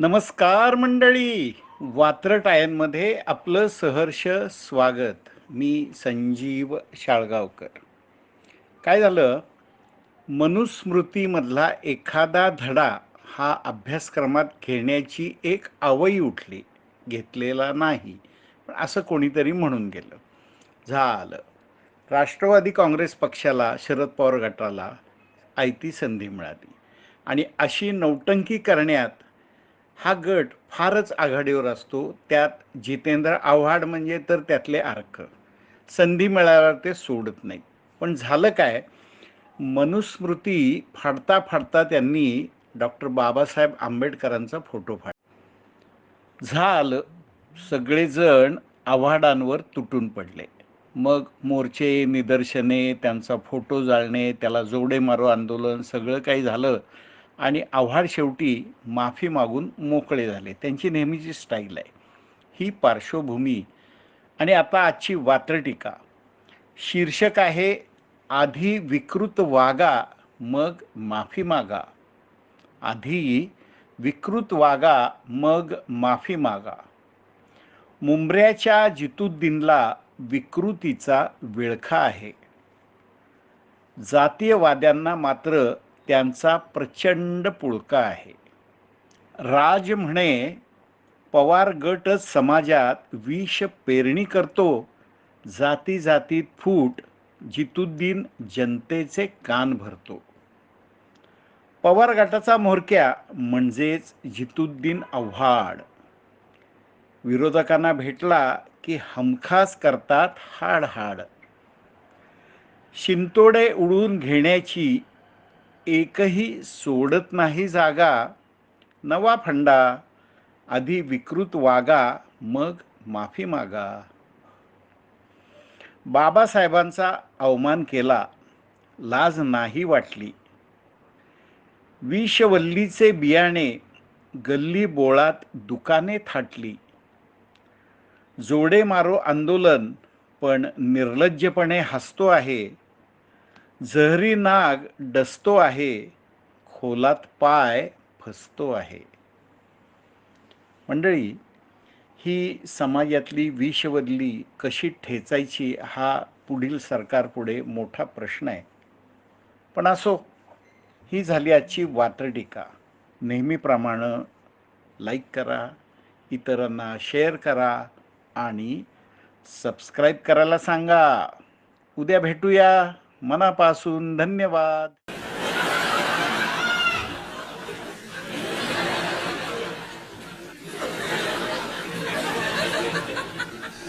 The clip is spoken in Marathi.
नमस्कार मंडळी. वात्रटायांमध्ये आपलं सहर्ष स्वागत. मी संजीव शाळगावकर. काय झालं? मनुस्मृतीमधला एखादा धडा हा अभ्यासक्रमात घेण्याची एक आवई उठली. घेतलेला नाही. पण असं कोणीतरी म्हणून गेलं. झालं. राष्ट्रवादी काँग्रेस पक्षाला शरद पवार गटाला आयती संधी मिळाली. आणि अशी नौटंकी करण्यात हा गट फारच आघाडीवर असतो. त्यात जितेंद्र आव्हाड म्हणजे तर त्यातले अर्क संधी मिळाल्यावर ते सोडत नाही पण झालं काय? मनुस्मृती फाडता फाडता त्यांनी डॉक्टर बाबासाहेब आंबेडकरांचा फोटो फाड झालं. सगळेजण आव्हाडांवर तुटून पडले. मग मोर्चे निदर्शने त्यांचा फोटो जाळणे त्याला जोडे मारो आंदोलन सगळं काही झालं. आणि आव्हाड शेवटी माफी मागून मोकळे झाले. त्यांची नेहमीची स्टाईल आहे. ही पार्श्वभूमी आणि आता आजची वात्रटीका शीर्षक आहे आधी विकृत वागा मग माफी मागा. आधी विकृत वागा मग माफी मागा. मुंबऱ्याच्या जितुद्दीनला विकृतीचा विळखा आहे. जातीयवाद्यांना मात्र त्यांचा प्रचंड पुळका आहे. राज म्हणे पवार गटच समाजात विष पेरणी करतो जाती जातीत फूट जितुद्दीन जनतेचे कान भरतो. पवार गटाचा म्होरक्या म्हणजेच जितुद्दीन आव्हाड. विरोधकांना भेटला की हमखास करतात हाड हाड शिंतोडे उडून घेण्याची एकही सोडत नाही जागा नवा फंडा आधी विकृत वागा मग माफी मागा. बाबासाहेबांचा अवमान केला लाज नाही वाटली. विषवल्लीचे बियाणे गल्ली बोळात दुकाने थाटली. जोडे मारो आंदोलन पण निर्लज्जपणे हसतो आहे. जहरी नाग डसतो आहे खोलात पाय फसतो आहे. मंडळी ही समाजातली विषवदली कशी ठेचायची हा पुढील सरकारपुढे मोठा प्रश्न आहे. पण असो ही झाली आजची वात्रटीका नेहमीप्रमाणे लाईक करा इतरांना शेअर करा आणि सबस्क्राईब करायला सांगा. उद्या भेटूया. मनापासून धन्यवाद.